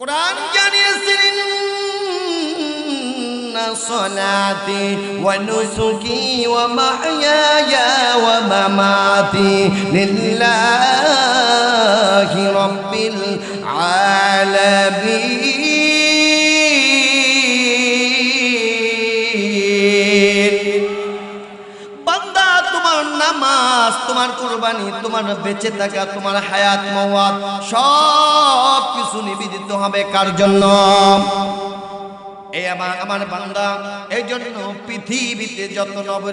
কোরআন জানিয়েছিলেন صلاتي ونسكي ومحياي ومماتي لله رب العالمين তোমার কোরবানি তোমার বেঁচে থাকা তোমার হায়াত মওয়াত সব কিছু নিবেদিত হবে কার জন্য? এই আমার আমার এই জন্য পৃথিবীতে যত নবী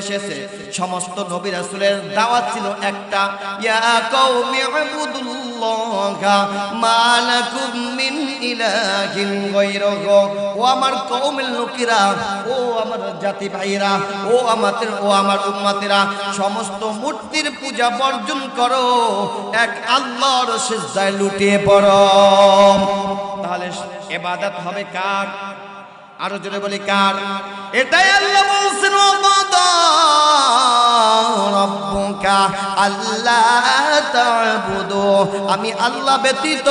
এসেছে, সমস্ত নবী রাসূলের দাওয়াত ছিল একটা ও আমার কওমের লোকেরা, ও আমার জাতি ভাইরা ও আমাদের, ও আমার উম্মতেরা, সমস্ত মূর্তির পূজা বর্জন করো, এক আল্লাহর সিজদায় লুটিয়ে পড়ো। তাহলে ইবাদত হবে কার? আরও জোরে বলি কার? এটাই আল্লাহ বলছেন রব্বুকা আল্লাহ তা'বুদু। আমি আল্লাহ ব্যতীত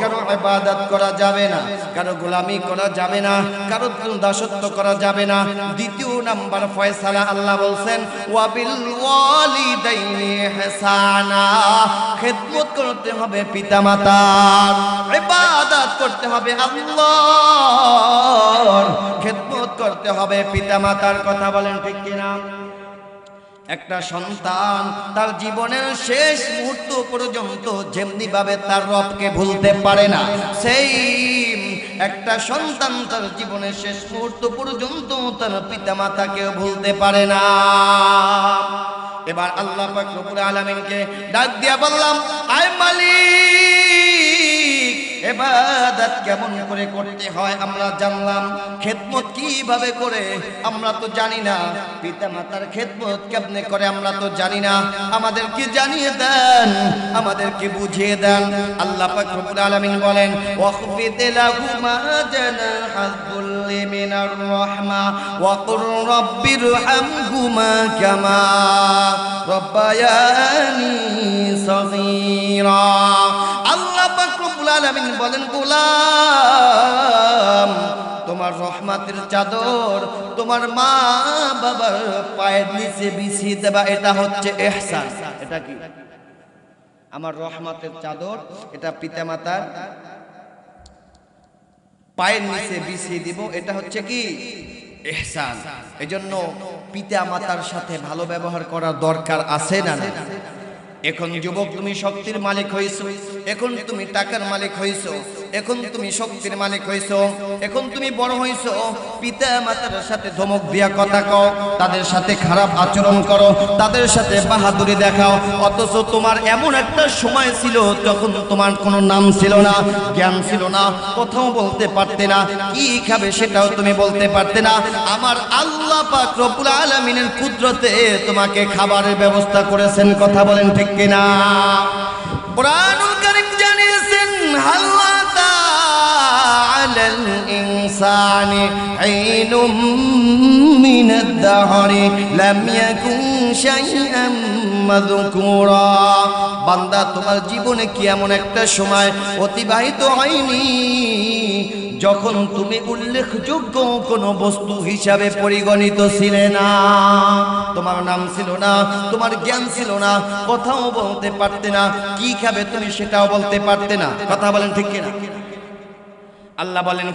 কারও ইবাদত করা যাবে না, কারও গোলামি করা যাবে না, কারও দাসত্ব করা যাবে না। দ্বিতীয় নাম্বার ফয়সালা আল্লাহ বলছেন, ওয়াবিল ওয়ালিদাইনি ইহসানা। খেদমত করতে হবে পিতামাতার, ইবাদত করতে হবে আল্লাহর। খেদমত করতে হবে পিতামাতার, কথা বলেন ঠিক কিনা? একটা সন্তান, তার জীবনের শেষ মুহূর্ত পর্যন্ত যেমনি ভাবে তার রবকে ভুলতে পারে না সেই একটা সন্তান তার জীবনের শেষ মুহূর্ত পর্যন্ত তার পিতা মাতাকেও ভুলতে পারে না। এবার আল্লাহ আলামিনকে ডাক দিয়া বললাম, আয় মালিক! এবাদত কেমন করে করতে হয় আমরা জানলাম। খেদমত কীভাবে করে আমরা তো জানি না। পিতা মাতার খেদমত কেমনে করে আমরা তো জানি না। আমাদেরকে জানিয়ে দেন, আমাদেরকে বুঝিয়ে দেন। আল্লাহ পাক রব্বুল আলামিন বলেন, ওয়াখফিদ লাহুমা জানাহাল যুল্লি মিনার রাহমা, ওয়া কুর রাব্বিরহামহুমা কামা, রব্বায়ানি সগীরা। রব্বুল আলামিন বলেন, গোলাম, তোমার রহমাতের চাদর তোমার মা বাবার পায়ের নিচে বিছিয়ে দেবা, এটা হচ্ছে এহসান এটা কি? আমার রহমাতের চাদর, এটা পিতামাতার পায়ের নিচে বিছিয়ে দিব, এটা হচ্ছে কি? এহসান এজন্য পিতা মাতার সাথে ভালো ব্যবহার করার দরকার আছে না না? এখন যুবক তুমি শক্তির মালিক হয়েছ এখন তুমি টাকার মালিক হইছো। এখন তুমি শক্তির মালিক হইছো এখন তুমি বড় হইছো পিতা মাতার সাথে ধমক দিয়া কথা কও, তাদের সাথে খারাপ আচরণ করো, তাদের সাথে বাহাদুরি দেখাও। অথচ তোমার এমন একটা সময় ছিল যখন তোমার কোনো নাম ছিল না, জ্ঞান ছিল না, কোথাও বলতে পারতে না। কি খাবে সেটাও তুমি বলতে পারতে না। আমার আল্লাহ পাক রব্বুল আলামিনের কুদরতে তোমাকে খাবারের ব্যবস্থা করেছেন, কথা বলেন ঠিক কিনা? কোরআনুল কারীম জানিয়েছেন হাল্লাতা আলাল ইনসানি হিনুম মিনাদ দাহরি লাম ইয়াকুন শাইআম মাযকুরা বান্দা, তোমার জীবনে কি এমন একটা সময় অতিবাহিত হয়নি? যখন তুমি উল্লেখযোগ্য কোনো বস্তু হিসাবে পরিগণিত ছিলে না। তোমার নাম ছিল না, তোমার জ্ঞান ছিল না, কথাও বলতে পারতে না, কি খাবে তুমি সেটাও বলতে পারতে না। কথা বলেন ঠিক কিনা? আল্লাহ বলেন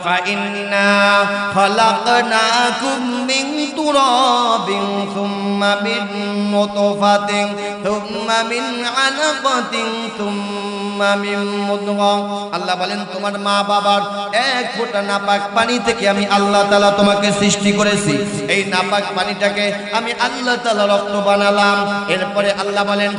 আল্লাহ বলেন, তোমার মা বাবার এক ফোঁটা নাপাক পানি থেকে আমি আল্লাহ তাআলা তোমাকে সৃষ্টি করেছি। এই নাপাক পানিটাকে আমি আল্লাহ তাআলা রক্ত বানালাম। এরপরে আল্লাহ বলেন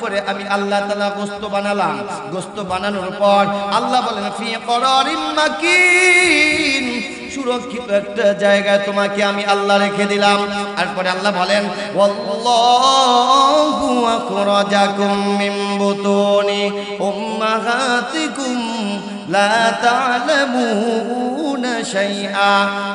এরপরে আমি আল্লাহ তালা গোস্ত বানালাম। গোস্ত বানানোর পর আল্লাহ বলেন ফিয়ে করারিম মাকিন। সুরক্ষিত একটা জায়গায় তোমাকে আমি আল্লাহ রেখে দিলাম। তারপরে আল্লাহ বলেন মিন বুতুনি উম্মাহাতিকুম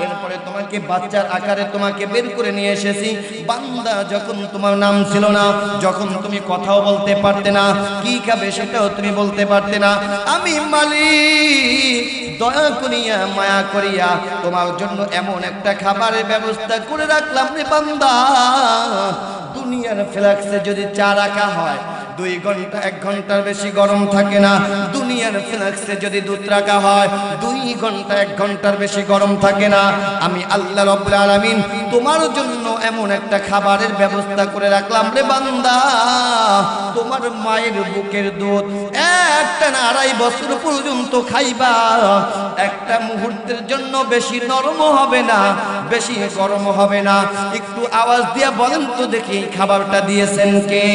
এরপরে তোমাকে বাচ্চার আকারে তোমাকে বের করে নিয়ে এসেছি। বান্দা যখন তোমার নাম ছিল না, যখন তুমি কথাও বলতে পারতে না, কি খাবে সেটাও তুমি বলতে পারতে না। আমি মালিক, দয়া করিয়া, মায়া করিয়া তোমার জন্য এমন একটা খাবারের ব্যবস্থা করে রাখলাম রে বান্দা। দুনিয়ার ফ্ল্যাক্সে যদি চা রাখা হয়, দুই ঘণ্টা, এক ঘণ্টার বেশি গরম থাকে না। দুনিয়ার ফ্ল্যাক্সে যদি দুধ রাখা হয়, দুই ঘণ্টা, এক ঘণ্টার বেশি গরম থাকে না। আমি আল্লাহ রব্বুল আলামিন তোমার জন্য এমন একটা খাবারের ব্যবস্থা করে রাখলাম, রে বান্দা, তোমার মায়ের বুকের দুধ একটা না আড়াই বছর পর্যন্ত খাইবা। একটা মুহূর্তের জন্য বেশি নরম হবে না, বেশি গরম হবে না। একটু আওয়াজ দিয়ে বলেন তো দেখি খাবারটা দিয়েছেন কে?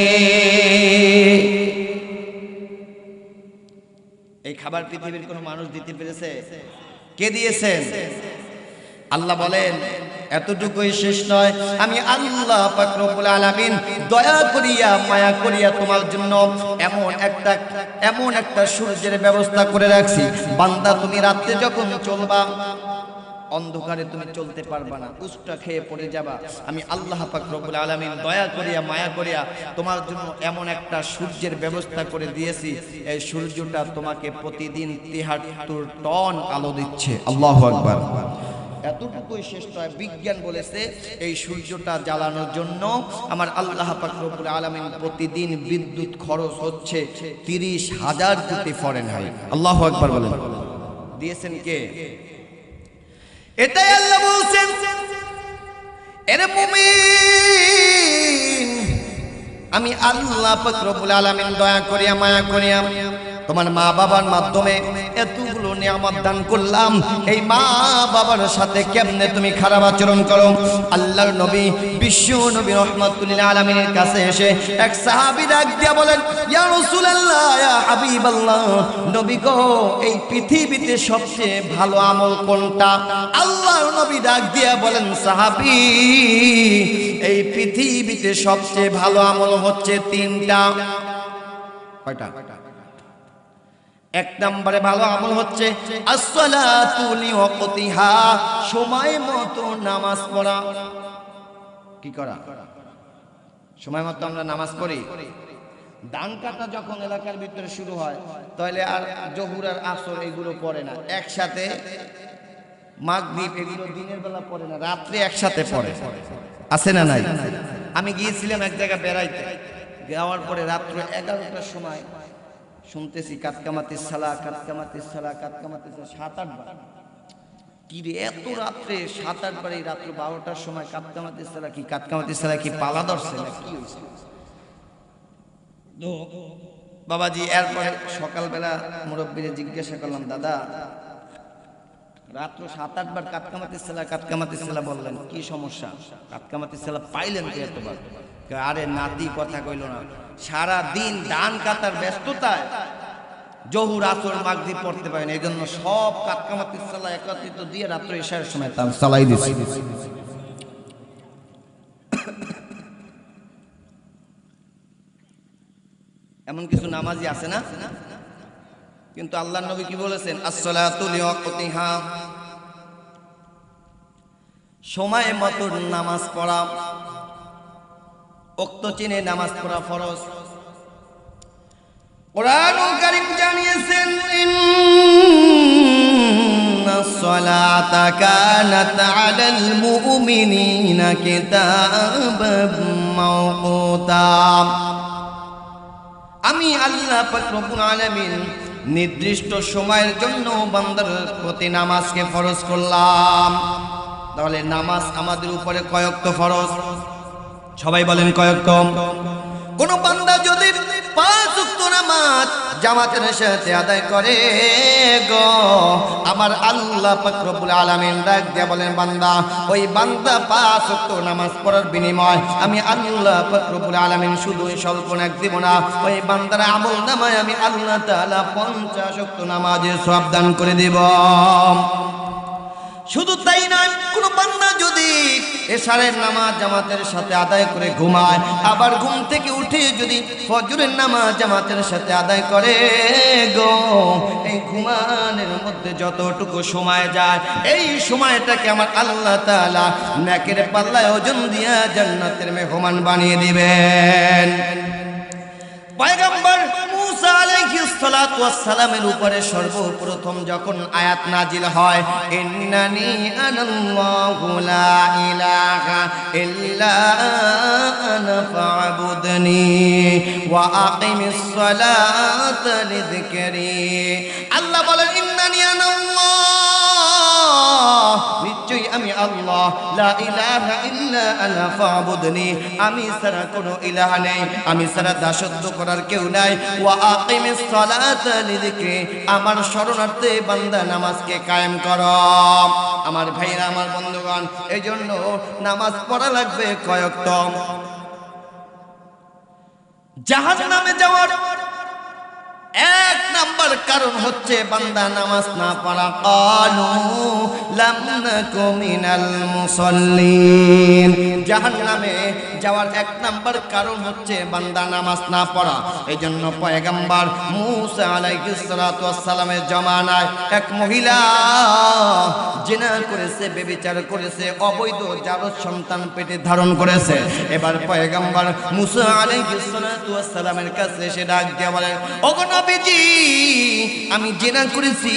এই খাবার পৃথিবীর কোনো মানুষ দিতে পেরেছে? কে দিয়েছেন? আল্লাহ বলেন, এতটুকুই শেষ নয়। আমি আল্লাহ পাক রব্বুল আলামিন দয়া করিয়া, মায়া করিয়া তোমার জন্য এমন একটা এমন একটা সূর্যের ব্যবস্থা করে রাখছি। বান্দা, তুমি রাত্রে যখন চলবা অন্ধকারে তুমি চলতে পারবা না। উষ্টা খেয়ে পড়ে যাবা। আমি আল্লাহ পাক রব্বুল আলামিন দয়া করিয়া, মায়া করিয়া তোমার জন্য এমন একটা সূর্যের ব্যবস্থা করে দিয়েছি। এই সূর্যটা তোমাকে প্রতিদিন তিহাত্তর টন আলো দিচ্ছে। আল্লাহু আকবার। এতটুকুই শেষ নয়। বিজ্ঞান বলেছে এই সূর্যটা জ্বালানোর জন্য আমার আল্লাহ পাক রব্বুল আলামিন প্রতিদিন বিদ্যুৎ খরচ হচ্ছে তিরিশ হাজার কোটি ফরেন হাই আল্লাহু আকবার বলেন। দিয়েছেন কে? এটাই আল্লাহ বলছেন। এর মুমিন, আমি আল্লাহ পাক রব্বুল আলামিন দয়া করিয়া, মায়া করিয়া তোমার মা বাবার মাধ্যমে এতগুলো নিয়ামত দান করলাম। এই মা বাবার সাথে কেমনে তুমি খারাপ আচরণ করো? আল্লাহর নবী, বিশ্ব নবী রহমাতুল্লাহ আলামিনের কাছে এসে এক সাহাবী ডাক দিয়া বলেন এই পৃথিবীতে সবচেয়ে ভালো আমল কোনটা? আল্লাহর নবী ডাক দিয়া বলেন, সাহাবী, এই পৃথিবীতে সবচেয়ে ভালো আমল হচ্ছে তিনটা। কয়টা? এক নম্বরে ভালো আমল হচ্ছে সময় মতো নামাজ পড়া। কি করা? সময় মতো আমরা নামাজ পড়ি। ধান কাটা যখন এলাকার ভিতরে শুরু হয়, তাহলে আর জহুর আর আসর এগুলো পড়ে না। একসাথে মাগরিব এগুলো দিনের বেলা পড়ে না, রাত্রে একসাথে পড়ে। আছে না নাই? আমি গিয়েছিলাম এক জায়গায় বেড়াইতে। যাওয়ার পরে রাত্র এগারোটার সময় শুনতেছি কাতকামাতি সালা কাতকামাতি সালা কাতকামাতি সাত আটবার কি রে, এত রাত্রে, সাত আটবার এই রাত্র বারোটার সময় কাতকামাতি সালা কি কাতকামাতি সালা কি, পালা ধরছে না কি হয়েছে? বাবাজি, এরপরে সকালবেলা মুরব্বীরে জিজ্ঞাসা করলাম, দাদা, রাত্র সাত আটবার কাতকামাতি সেলা কাতকামাতি সেলা বললেন, কি সমস্যা? কাতকামাতি সালা পাইলেন এতবার? আরে নাতি কথা কইল না। সারা দিন ধান কাটার ব্যস্ততায় জহুর আসর মাগদি পড়তে পারেন এই জন্য সব কাতকামাতি সেলা একত্রিত দিয়ে রাত্র এসার সময় তার সালাই দিছি। এমন কিছু নামাজি আছে না? কিন্তু আল্লাহ নবী কি বলেছেন? আসসালাতু লিওয়াক্তিহা সময় মতো নামাজ পড়া। উক্ত চিনে নামাজ পড়া ফরজ। কোরআনুল কারীম জানিয়েছেন কিতাবাম মাওকুতা। আমি আল্লাহ রব্বুল আলামিন নির্দিষ্ট সময়ের জন্য বান্দার প্রতি নামাজকে ফরজ করলাম। তাহলে নামাজ আমাদের উপরে কয়েকত ফরজ? সবাই বলেন কয়েকত কোন বান্দা যদি পাঁচ উক্ত নামাজ জামাতের সাথে আদায় করে, গো, আমার আল্লাহ পাক রব্বুল আলামিন ডাক দিয়া বলেন, বান্দা, ওই বান্দা পাঁচ উক্ত নামাজ পড়ার বিনিময় আমি আল্লাহ পাক রব্বুল আলামিন শুধু স্বল্প এক দিব না। ওই বান্দার আমল নামায় আমি আল্লাহ তাআলা পঞ্চাশ উক্ত নামাজের সব দান করে দেব। শুধু তাই নয়, কোন বান্দা যদি এশারের নামাজ জামাতের সাথে আদায় করে ঘুমায়, আবার ঘুম থেকে উঠে যদি ফজরের নামাজ জামাতের সাথে আদায় করে, গো, এই ঘুমানের মধ্যে যতটুকু সময় যায়, এই সময়টাকে আমার আল্লাহ তালা নাকের পাল্লায় ওজন দিয়া জান্নাতের মেহমান বানিয়ে দিবেন। পয়গম্বর মুসা উপরে সর্বপ্রথম যখন আয়াত নাজিল হয়, ইন্নানি আনাল্লাহু লা ইলাহা ইল্লা আনা ফা'বুদনি ওয়া আকিমিস আল্লাহ বলেন, ইন্নানি আনাল্লাহ আমি আল্লাহ। লা ইলাহা ইল্লা আনা ফা'বুদনি। আমি ছাড়া কোনো ইলাহ নেই। আমি ছাড়া দাসত্ব করার কেউ নাই। ওয়া আকিমিস সালাতা লিযিকরি। আমার শরণার্থে বান্দা নামাজকে কায়েম কর। আমার ভাইরা, আমার বন্ধুগণ এই জন্য নামাজ পড়া লাগবে কয়েকত জাহাজ নামে যাওয়ার এক নাম্বার কারণ হচ্ছে বান্দা নামাজ না পড়া। কালু লাম নাকু মিনাল মুসাল্লিন। জাহান্নামে যাওয়ার এক নাম্বার কারণ হচ্ছে বান্দা নামাজ না পড়া। এই জন্য পয়গাম্বার মুসা আলাইহিস সালাতু ওয়াস সালামের জমানায় এক মহিলা জেনা করেছে, বেবিচার করেছে, অবৈধ জারজ সন্তান পেটে ধারণ করেছে। এবার পয়গাম্বার মুসা আলাইহিস সালাতু ওয়াস সালামের কাছে এসে ডাক দিয়ে বলেন, ওগো নবীজি আমি জেনা করেছি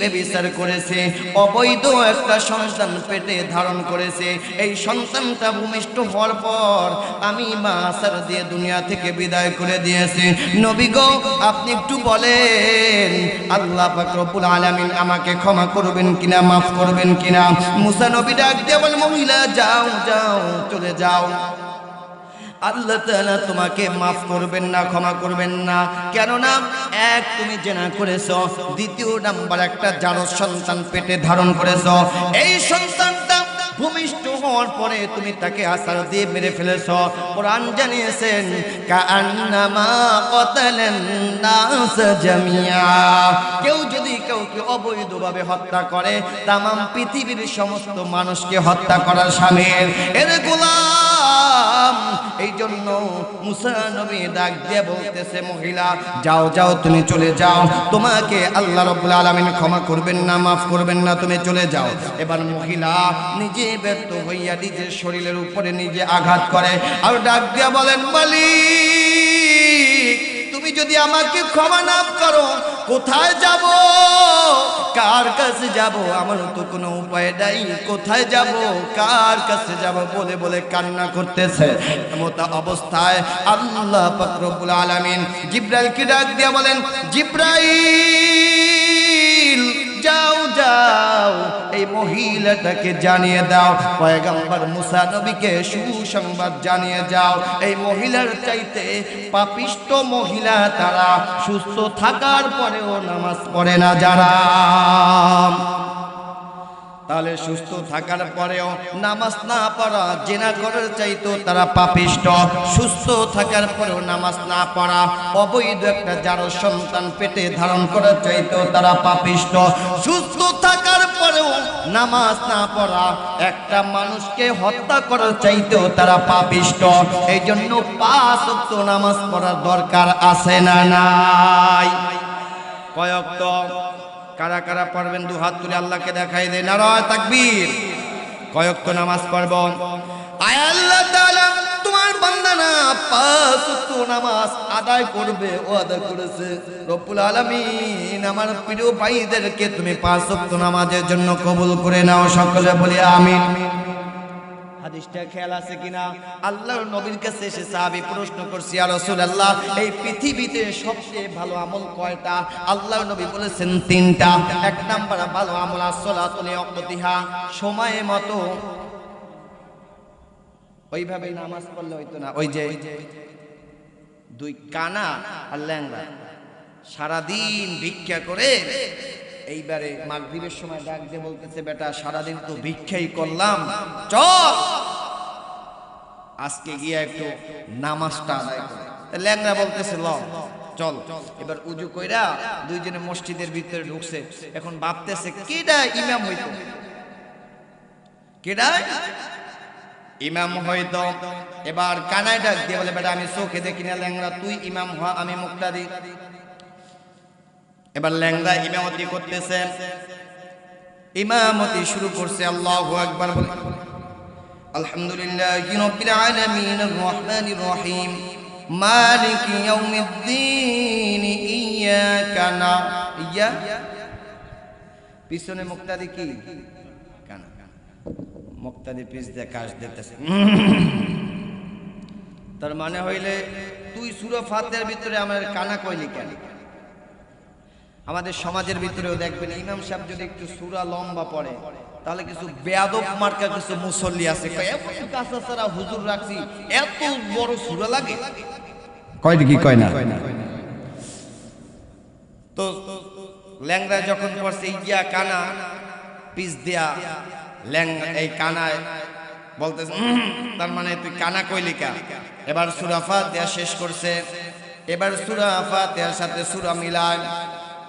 বেবিচার করেছে, অবৈধ একটা সন্তান পেটে ধারণ করেছে। এই সন্তানটা ভূমিষ্ঠ হওয়ার পর আমি মা আসার দিয়ে দুনিয়া থেকে বিদায় করে দিয়েছি। নবী গো, আপনি একটু বলেন, আল্লাহ রব্বুল আলামিন আমাকে ক্ষমা করবেন কিনা, মাফ করবেন কিনা? মুসা নবী ডাক দিয়ে মহিলা, যাও যাও, চলে যাও। আল্লাহ তাআলা তোমাকে মাফ করবেন না, ক্ষমা করবেন না। কেননা, এক, তুমি জেনা করেছ, দ্বিতীয় নাম্বার একটা জারজ সন্তান পেটে ধারণ করেছ। এই সন্তানটা ভূমিষ্ঠ হওয়ার পরে তুমি তাকে আসার দিয়ে মেরে ফেলেছ। কোরআন জানিয়েছেন কেউ যদি কাউকে অবৈধভাবে হত্যা করে, তামাম পৃথিবীর সমস্ত মানুষকে হত্যা করার সামিল এর গোলাম এই জন্য মুসা নবী দিয়ে বলতেছে, মহিলা, যাও যাও, তুমি চলে যাও। তোমাকে আল্লাহ রব্বুল আলামিন ক্ষমা করবেন না, মাফ করবেন না, তুমি চলে যাও। এবার মহিলা নিজে ব্যর্থ হইয়া নিজের শরীরের উপরে নিজে আঘাত করে। আর ডাক দিয়া বলেন, মালিক, তুমি যদি আমাকে ক্ষমা না করো, কোথায় যাব? কার কাছে যাব? আমার তো কোনো উপায় নাই। কোথায় যাব? কার কাছে যাব? বলে বলে কান্না করতেছে। মতো অবস্থায় আল্লাহ পাক রব্বুল আলামিন জিব্রাইলকে ডাক দিয়া বলেন, জিব্রাইল! যাও যাও, এই মহিলাটাকে জানিয়ে দাও। পয়গাম্বার মুসা নবীকে সুসংবাদ জানিয়ে যাও। এই মহিলার চাইতে পাপিষ্ট মহিলা তারা সুস্থ থাকার পরেও নামাজ পড়ে না, যারা তাহলে সুস্থ থাকার পরেও নামাজ না পড়া, জেনা করার চাইতো তারা পাপিষ্ট। সুস্থ থাকার পরেও নামাজ না পড়া, অবৈধ একটা যারো সন্তান পেটে ধারণ করার চাইতো তারা পাপিষ্ট। সুস্থ থাকার পরেও নামাজ না পড়া, একটা মানুষকে হত্যা করার চাইতেও তারা পাপিষ্ট। এই জন্য পাঁচ নামাজ পড়ার দরকার আছে না নাই? কয়ক্ত কারা কারা পড়বেন দু হাত তুলে আল্লাহকে দেখাই দেয় নারায় তাকবীর। কয়েক তো নামাজ পড়ব। আয় আল্লাহ তাআলা, তোমার বান্দা না পাঁচ তো নামাজ আদায় করবে, ও আদায় করেছে। রব্বুল আলামিন, আমার প্রিয় ভাইদেরকে তুমি পাঁচ তো নামাজের জন্য কবুল করে নাও। সকলে বলি আমিন। হাদিসটা খেয়াল আছে কিনা? আল্লাহর নবীর কাছে এসে সাহাবী প্রশ্ন করছি আর রাসূলুল্লাহ, এই পৃথিবীতে সবচেয়ে ভালো আমল কয়টা? আল্লাহর নবী বলেছেন, তিনটা। এক নাম্বার, ভালো আমল আসসালাতুল ওয়াক্তিহা সময় মতো। ওইভাবে নামাজ পড়লে হইতো না। ওই যে দুই কানা আর ল্যাংড়া। সারাদিন ভিক্ষা করে এইবারে মাগরিবের সময় ডাক দিয়ে বলতেছে, বেটা, সারাদিন তো ভিক্ষাই করলাম। চল। আজকে গিয়ে একটু নামাজটা আদায় করে। ল্যাংরা বলতেছে, ল, চল। এবার উজু কইরা দুইজনে মসজিদের ভিতরে ঢুকছে। এখন ভাবতেছে, কেডা ইমাম হইতো? কেডা? ইমাম হয়তো এবার কানায় ডাক দিয়ে বলে, বেটা, আমি চোখে দেখি না ল্যাংরা তুই ইমাম হ, আমি মুক্তাদি। এবার ল্যাংদা ইমামতি করতেছে। ইমামতি শুরু করছে, আল্লাহ আকবার বলে। আলহামদুলিল্লাহ রাব্বিল আলামিন, রহমানির রহিম। মালিক ইয়াউমিদ্দিন ইয়াকা না ইয়া পিছনে মুক্তাদি কি? কানা। মুক্তাদি পিছ দিয়ে কাশ দিতেছে। তার মানে হইলে, তুই সুরা ফাতের ভিতরে আমার কানা কইলি কেন? আমাদের সমাজের ভিতরেও দেখবেন ইমাম সাহেব যদি একটু সুরা লম্বা পড়ে তাহলে কিছু বেয়াদব মার্কা কিছু মুসল্লি আছে। কাঁচা হুজুর রাখছি এত বড় সুরা লাগে? কয় কি কয় না? তো ল্যাংরা যখন পড়ছে ইয়া কানা পিস দেয়া ল্যাং এই কানায় বলতেছে তার মানে তুই কানা কইলি কা? এবার সুরাফা ফাতিহা শেষ করছে। এবার সূরা ফাতিহার সাথে সূরা মিলান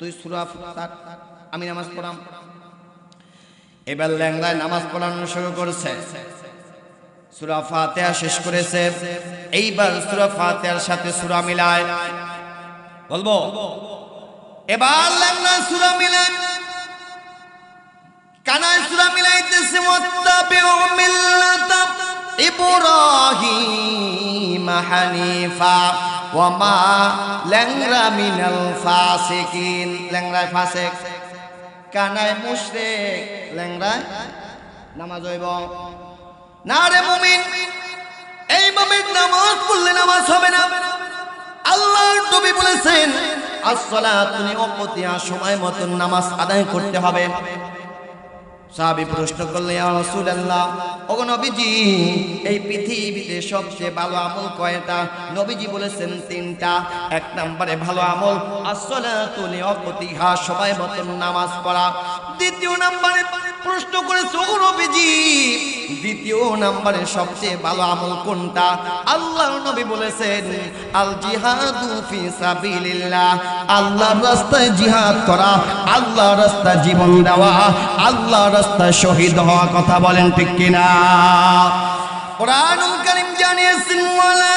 তুই সুরা ফাত- আমি নামাজ পড়াম। এবার ল্যাংড়ায় নামাজ পড়ানো শুরু করছে। সুরা ফাতিহা শেষ করেছে। এইবার সুরা ফাতিহার সাথে সুরা মিলায়। বলব, এবার ল্যাংড়া সুরা মিলায় কানায় সুরা মিলাইতেছে, মুত্তাবিউ মিল্লাতা ইব্রাহিম হানিফা। ওয়া মা ল্যাংরা মিনাল ফাসিকিন। ল্যাংরায় ফাসিক। কানায় মুশরিক। ল্যাংরায় নামাজ হইব। না রে মুমিন, এই মুমিন নামাজ পড়লে নামাজ হবে না। আল্লাহর নবী বলেছেন, আসসালাতু লিওয়াক্তিহা সময় মতন নামাজ আদায় করতে হবে। সাহাবী প্রশ্ন করলে রাসূলুল্লাহ, ওগো নবীজি, এই পৃথিবীতে সবচেয়ে ভালো আমল কয়টা? নবীজি বলেছেন, তিনটা। এক নম্বরে ভালো আমল, আসসালাতু লিওয়াক্তিহা সবাই মতন নামাজ পড়া। দ্বিতীয় নম্বরে প্রশ্ন ওগো নবীজি, দ্বিতীয় নাম্বারে সবচেয়ে ভালো আমল কোনটা? আল্লাহ নবী বলেছেন আল জিহাদু ফি সাবিলিল্লাহ। আল্লাহর রাস্তায় জিহাদ করা, আল্লাহর রাস্তায় জীবন দেওয়া, আল্লাহর রাস্তায় শহীদ হওয়া কথা বলেন ঠিক কিনা? কোরআনুল কারীম জানিয়েছেন, ওয়ালা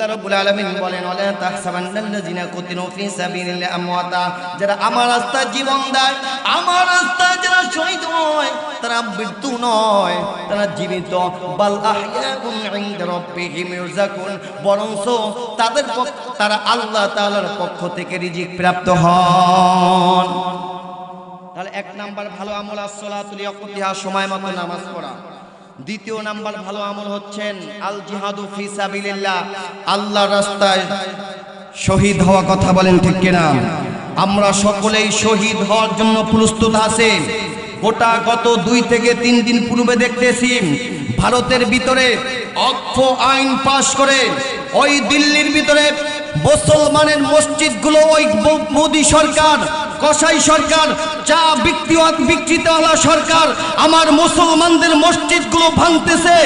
আল্লাহ রাব্বুল আলামিন বলেন, ওয়ালা তাহসাবান্নাল্লাযিনা কুতিলু ফি আমওয়াতা যারা আমার রাস্তায় জীবন দেয়, আমার রাস্তায় যারা শহীদ হয়, তারা মৃত্যু নয়, তারা জীবিত। বাল আহয়াউন ইনদা রাব্বিহিম ইরজাকুন বরংস তাদের তারা আল্লাহ তাআলার পক্ষ থেকে রিজিক প্রাপ্ত হন। তাহলে এক নাম্বার ভালো আমল আসসালাতুল ইয়াকুতিহা সময় মতো নামাজ পড়া। দ্বিতীয় নাম্বার ভালো আমল হচ্ছেন আল জিহাদু ফি সাবিলিল্লাহ। আল্লাহর রাস্তায় শহীদ হওয়া কথা বলেন ঠিক কিনা? আমরা সকলেই শহীদ হওয়ার জন্য প্রস্তুত আছি। গোটা গত দুই থেকে তিন দিন পূর্বে দেখতেছি ভারতের ভিতরে অক্ষ আইন পাশ করে ওই দিল্লির ভিতরে মুসলমানের মসজিদগুলো ওই মোদী সরকার কসাই সরকার, যা বিক্রি বিক্রিতওয়ালা সরকার, আমার মুসলমানদের মসজিদগুলো ভাঙতেছে।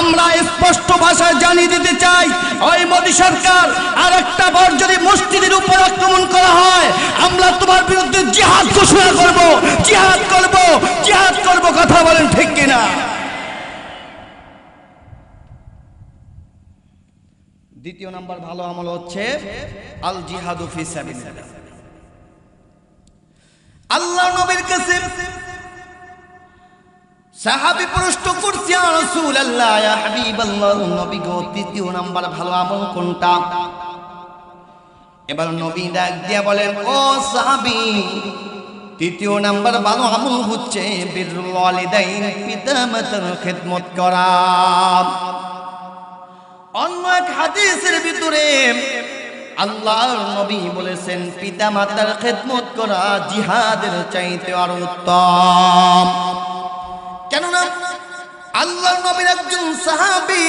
আমরা স্পষ্ট ভাষায় জানিয়ে দিতে চাই, ওই মোদী সরকার আর একটা বার যদি মসজিদের উপর আক্রমণ করা হয়, আমরা তোমার বিরুদ্ধে জিহাদ ঘোষণা করব, জিহাদ করব জিহাদ করব, কথা বলেন ঠিক কিনা? দ্বিতীয় নাম্বার ভালো আমল হচ্ছে, আল জিহাদু ফি সাবিলিল্লাহ। আল্লাহ নবীর কাছে সাহাবী প্রশ্ন করছে, ইয়া রাসূলুল্লাহ, ইয়া হাবিবাল্লাহ, নবী গো, তৃতীয় নাম্বার ভালো আমল কোনটা? এবার নবী ডাক দিয়া বলেন, ও সাহাবি, তৃতীয় নাম্বার ভালো আমল হচ্ছে বিরুল ওয়ালিদাইন পিতা মাতার খেদমত করা। অন্য এক হাদিসের ভিতরে আল্লাহর নবী বলেছেন পিতা মাতার খেদমত করা জিহাদের চাইতে আর উত্তম। কেননা, আল্লাহর নবীর একজন সাহাবি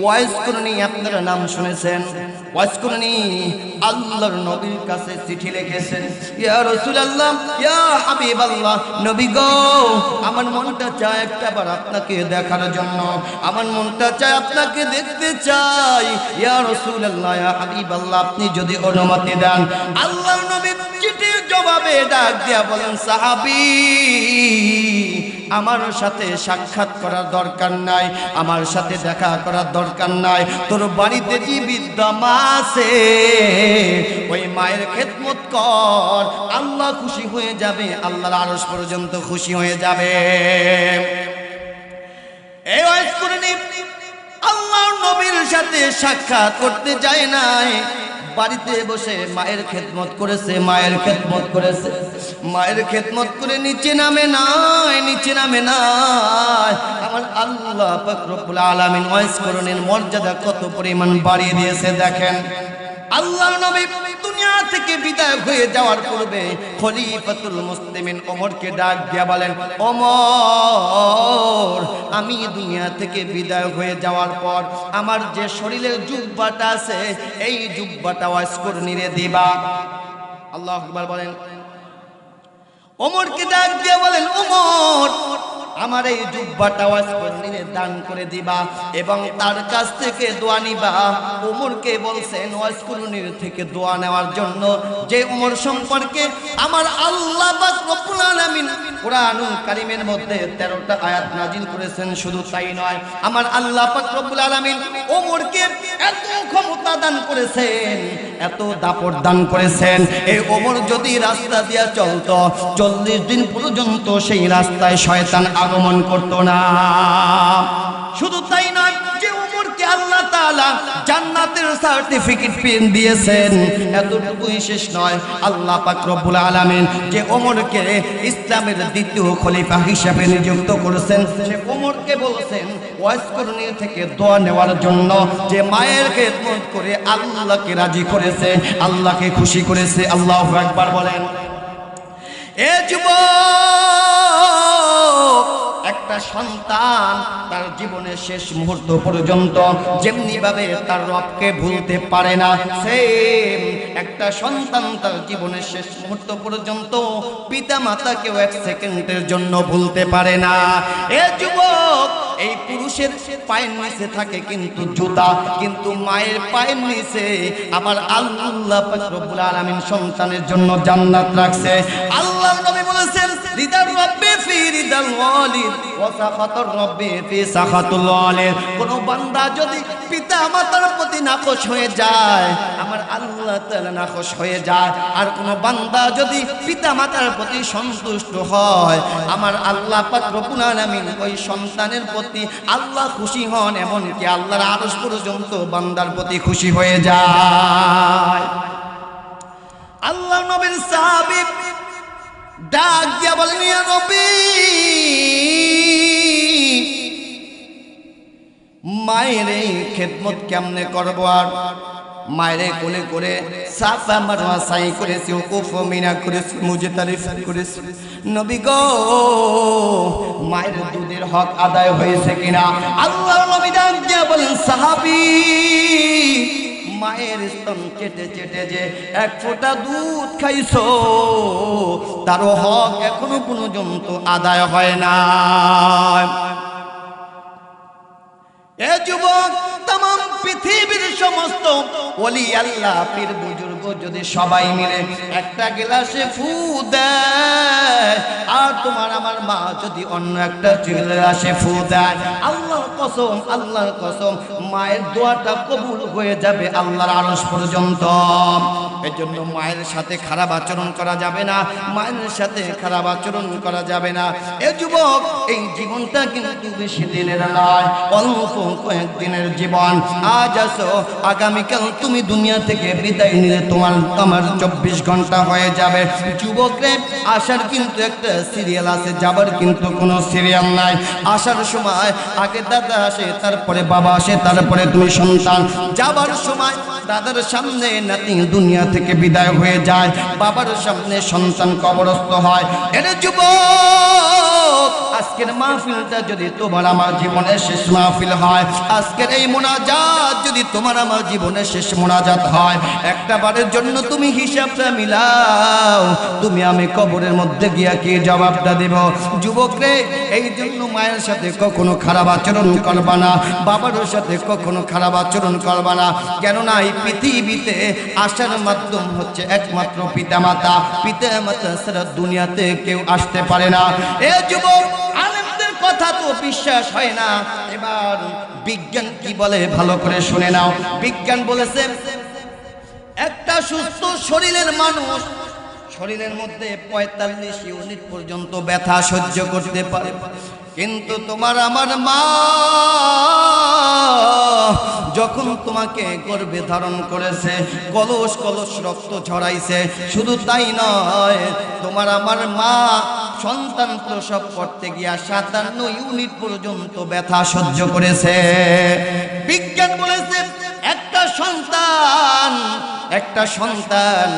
ওয়াইস করনি আপনারা নাম শুনেছেন। আল্লাহর নবীর কাছে চিঠি ইয়া আমার মনটা আপনাকে দেখার জন্য, আমার মনটা আপনাকে দেখতে চাই আপনি যদি অনুমতি দেন, আল্লাহর নবীর চিঠির জবাবে ডাক দিয়া বলেন, সাহাবী, আমার সাথে সাক্ষাৎ করার দরকার নাই, আমার সাথে দেখা করার দরকার নাই, তোর বাড়িতে যে বিদ্যা মা আছে। ওই মায়ের খেদমত কর। আল্লাহ খুশি হয়ে যাবে। আল্লাহর আরস পর্যন্ত খুশি হয়ে যাবে। এই ওয়াইজ করে নি আল্লাহর নবীর সাথে সাক্ষাৎ করতে যায় নাই। বাড়িতে বসে মায়ের খেদমত করেছে, মায়ের খেদমত করেছে। মায়ের খেদমত করে নিচে নামে নাই, নিচে নামে নাই। আমার আল্লাহ পাক রব্বুল আলামিন করুন করণের মর্যাদা কত পরিমাণ বাড়িয়ে দিয়েছে দেখেন। আল্লাহ নবী দুনিয়া থেকে বিদায় হয়ে যাওয়ার পূর্বে খলিফাতুল মুসলিমিন ওমরকে ডাক দিয়া বলেন, ওমর, আমি দুনিয়া থেকে বিদায় হয়ে যাওয়ার পর আমার যে শরীরের জুব্বাটা আছে, এই জুব্বাটা ওয়াজ করে নিরে দিবা। আল্লাহ আকবার বলেন। ওমরকে ডাক দিয়ে বলেন, ওমর আমার এই জুব্বাটা করে দান করে দিবা এবং তার কাছ থেকে দোয়া নিবা। উমরকে বলছেন ওয়াজ কুরুনির থেকে দোয়া নেওয়ার জন্য যে উমর সম্পর্কে আমার আল্লাহ আলামিন কোরআনুল কারীমের মধ্যে 13টা আয়াত নাজিল করেছেন, শুধু তাই নয়, আমার আল্লাহ পাক রব্বুল আলামিন ওমরকে এত দান করেছেন যদি চলতো, চল্লিশ দিন পর্যন্ত সেই রাস্তায় শয়তান আগমন করত না। শুধু তাই নয় জান্নাতের সার্টিফিকেট দিয়েছেন। এতটুকুই শেষ নয়। আল্লাহ যে ওমরকে ইসলামের দ্বিতীয় খলিফা নিযুক্ত করেছেন, সে ওমরকে থেকে দোয়া নেওয়ার জন্য যে মায়ের খেদমত করে আল্লাহকে রাজি করেছে, আল্লাহকে খুশি করেছে, আল্লাহ একবার বলেন। এ যুবক! একটা সন্তান তার জীবনের শেষ মুহূর্ত পর্যন্ত যেমনি ভাবে তার রবকে ভুলতে পারে না সেম একটা সন্তান তার জীবনের শেষ মুহূর্ত পর্যন্ত পিতা মাতাকেও এক সেকেন্ডের জন্য ভুলতে পারে না। এ যুবক এই পুরুষের পায়ের নিচে থাকে কিন্তু জুতা, কিন্তু মায়ের পায়ের নিচে আমার আল্লাহ রব্বুল আলামিন সন্তানের জন্য জান্নাত রাখছে। আল্লাহ নবী বলেছেন, রিদার রব্বি ফি রিদাল ওয়ালিদ, ওয়া সাখাতুর রব্বি ফি সাখাতুল ওয়ালিদ। কোন বান্দা যদি পিতা মাতার প্রতি নাখোশ হয়ে যায়, আমার আল্লাহ তাআলা নাখোশ হয়ে যায়। আর কোন বান্দা যদি পিতা মাতার প্রতি সন্তুষ্ট হয়, আমার আল্লাহ পাক রব্বুল আলামিন ওই সন্তানের প্রতি আল্লাহ খুশি হন, এমনকি আল্লাহর আরস পর্যন্ত বান্দার প্রতি খুশি হয়ে যায়। আল্লাহ নবীর সাহাবী ডাক দিয়া বলেন, ইয়া নবী, মায়ের এই খেদমত কেমনে করব আর মায়েরে কোলে করে সাফা মারওয়া সাই করেছি ও মিনা করেছি মুজে তারিফ করেছি। নবী গো, মায়ের দুধের হক আদায় হয়েছে কিনা? আল্লাহ নবী দিয়া বলেন, সাহাবী, মায়ের স্তন চেটে চেটে যে এক ফোঁটা দুধ খাইছো, তারও হক এখনও পর্যন্ত আদায় হয় না এ যুবক তাম পৃথিবীর সমস্ত ওলি আল্লাহ পীর বুজুর্গ যদি সবাই মিলে একটা গ্লাসে ফু দেয়, আর তোমার আমার মা যদি অন্য একটা গ্লাসে ফু দেয়, আল্লাহর কসম আল্লাহর কসম, মায়ের দোয়াটা কবুল হয়ে যাবে আল্লাহর আরশ পর্যন্ত। এর জন্য মায়ের সাথে খারাপ আচরণ করা যাবে না, মায়ের সাথে খারাপ আচরণ করা যাবে না। এ যুবক, এই জীবনটা কিন্তু বেশি দিনের নয়, অল্প কয়েকদিনের জীবন। আজ আসো, আগামীকাল তুমি দুনিয়া থেকে বিদায় নিলে তোমার আমার চব্বিশ ঘণ্টা হয়ে যাবে। যুবকরে আসার কিন্তু একটা সিরিয়াল আছে, যাবার কিন্তু কোনো সিরিয়াল নাই। আসার সময় আগে দাদা আসে, তারপরে বাবা আসে, তারপরে তুমি সন্তান। যাবার সময় দাদার সামনে নাতি দুনিয়া থেকে বিদায় হয়ে যায়। বাবার সামনে সন্তান কবরস্থ হয়। এর যুবক! আজকের মাহফিলটা যদি তোমার আমার জীবনের শেষ মাহফিল হয়, আজকের এই মোনাজাত যদি তোমার আমার জীবনের শেষ মোনাজাত হয় একটা বারের জন্য তুমি হিসাবটা মিলাও। তুমি আমি কবরের মধ্যে গিয়া কি জবাবটা দেব? যুবক রে এই জন্য মায়ের সাথে কখনো খারাপ আচরণ করবা না বাবার সাথে কখনো খারাপ আচরণ করবা না। কেননা এই পৃথিবীতে আসার মাধ্যম হচ্ছে একমাত্র পিতামাতা। পিতামাতা ছাড়া দুনিয়াতে কেউ আসতে পারে না। এ যুবক কথা তো বিশ্বাস হয় না। এবার বিজ্ঞান কি বলে ভালো করে শুনে নাও। বিজ্ঞান বলেছে, একটা সুস্থ শরীরের মানুষ শরীরের মধ্যে পঁয়তাল্লিশ ইউনিট পর্যন্ত ব্যথা সহ্য করতে পারে। কিন্তু তোমার আমার মা যখন তোমাকে গর্ভে ধারণ করেছে, কলস কলস রক্ত ছড়াইছে, শুধু তাই নয়, তোমার আমার মা সন্তান প্রসব করতে গিয়া সাতান্ন ইউনিট পর্যন্ত ব্যথা সহ্য করেছে। বিজ্ঞান বলেছে, একটা সন্তান একটা সন্তান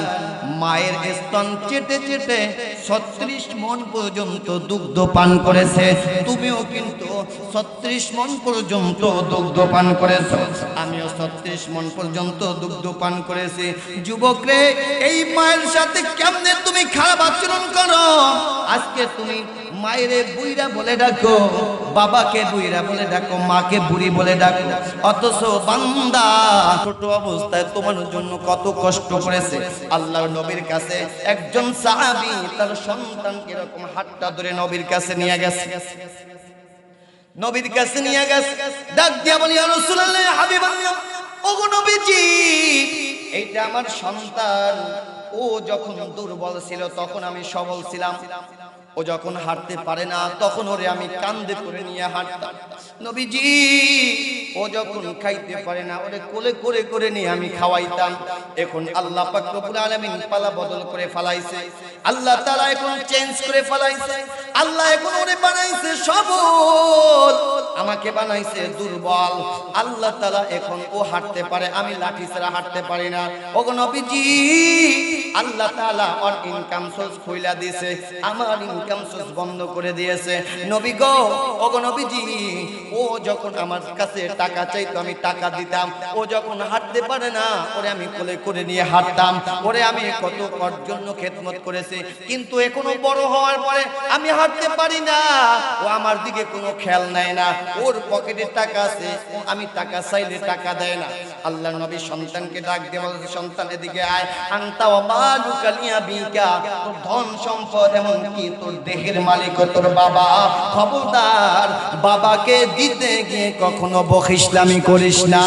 মায়ের স্তন চেটে চেটে ছত্রিশ মন পর্যন্ত দুগ্ধ পান করেছে। তুমিও কিন্তু ছত্রিশ মন পর্যন্ত দুগ্ধ পান করেছ। আমিও ছত্রিশ মন পর্যন্ত দুগ্ধ পান করেছি। যুবক রে এই মায়ের সাথে কেমনে তুমি খারাপ আচরণ করো? আজকে তুমি মায়েরে বুইরা বলে ডাকো, বাবাকে বুইরা বলে ডাকো, মাকে বুড়ি বলে ডাকো। অথচ বান্দা ছোট অবস্থায় তোমার জন্য কত কষ্ট করেছে। আল্লাহর নবীর কাছে একজন সাহাবি তার সন্তান এরকম হাতটা ধরে নবীর কাছে নিয়ে গেছে। নবীর কাছে নিয়ে গেছে। ডাক দিয়া বলি, "ইয়া রাসূলুল্লাহ, হাবিবাল্লাহ, ওগো নবীজি, এইটা আমার সন্তান। ও যখন দুর্বল ছিল তখন আমি সবল ছিলাম। ও যখন হাঁটতে পারে না, তখন ওরে আমি কান্দে করে নিয়ে হাঁটতাম। নবীজি, ও যখন খাইতে পারে না, ওরে কোলে করে করে নিয়ে আমি খাওয়াইতাম। এখন আল্লাহ পাক রব্বুল আলামিন পালা বদল করে ফলাইছে। আল্লাহ তাআলা এখন চেঞ্জ করে ফলাইছে। আল্লাহ এখন ওরে বানাইছে সবল। আমাকে বানাইছে দুর্বল। আল্লাহ তালা এখন ও হাঁটতে পারে, আমি লাঠি ছাড়া হাঁটতে পারি না। ওগো নবীজি, আল্লাহ তালা ওর ইনকাম সোর্স খুইলা দিয়েছে, আমার ইনকাম সোর্স বন্ধ করে দিয়েছে। নবী গো, ওগো নবীজি, ও যখন আমার কাছে টাকা চাইতো, আমি টাকা দিতাম। ও যখন হাঁটতে পারে না, ওরে আমি কোলে করে নিয়ে হাঁটতাম। ওরে আমি কত ওর জন্য খেদমত করেছি। কিন্তু এখনও বড় হওয়ার পরে আমি হাঁটতে পারি না। ও আমার দিকে কোনো খেয়াল নেয় না। ওর পকেটে টাকা আছে, আমি টাকা চাইলে টাকা দেয় না। আল্লাহ নবী সন্তানকে ডাক দিয়ে বলছে, সন্তান, এদিকে আয়। আন্তা ও মালুকা লিয়া বিকা তোর ধন সম্পদ এমন কি তোর দেহের মালিক তোর বাবা। খবরদার, বাবাকে দিতে গিয়ে কখনো বখিসলামি করিস না।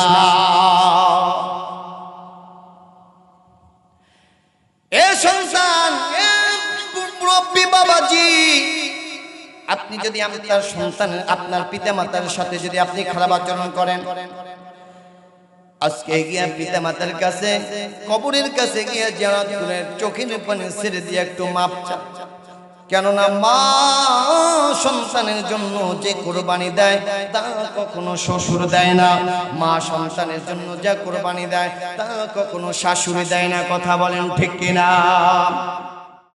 এ সন্তান, এ মুরব্বী বাবাজি আপনি যদি আপনার সন্তান, আপনার পিতা মাতার সাথে যদি আপনি খারাপ আচরণ করেন, আজকে গিয়া পিতা মাতার কাছে, কবরের কাছে গিয়া যারা চোখের পানি ছেড়ে দিয়ে একটু মাপ চান। কেননা মা সন্তানের জন্য যে কোরবানি দেয়, তা কখনো শ্বশুর দেয় না। মা সন্তানের জন্য যা কোরবানি দেয়, তা কখনো শাশুড়ি দেয় না। কথা বলেন ঠিক কিনা?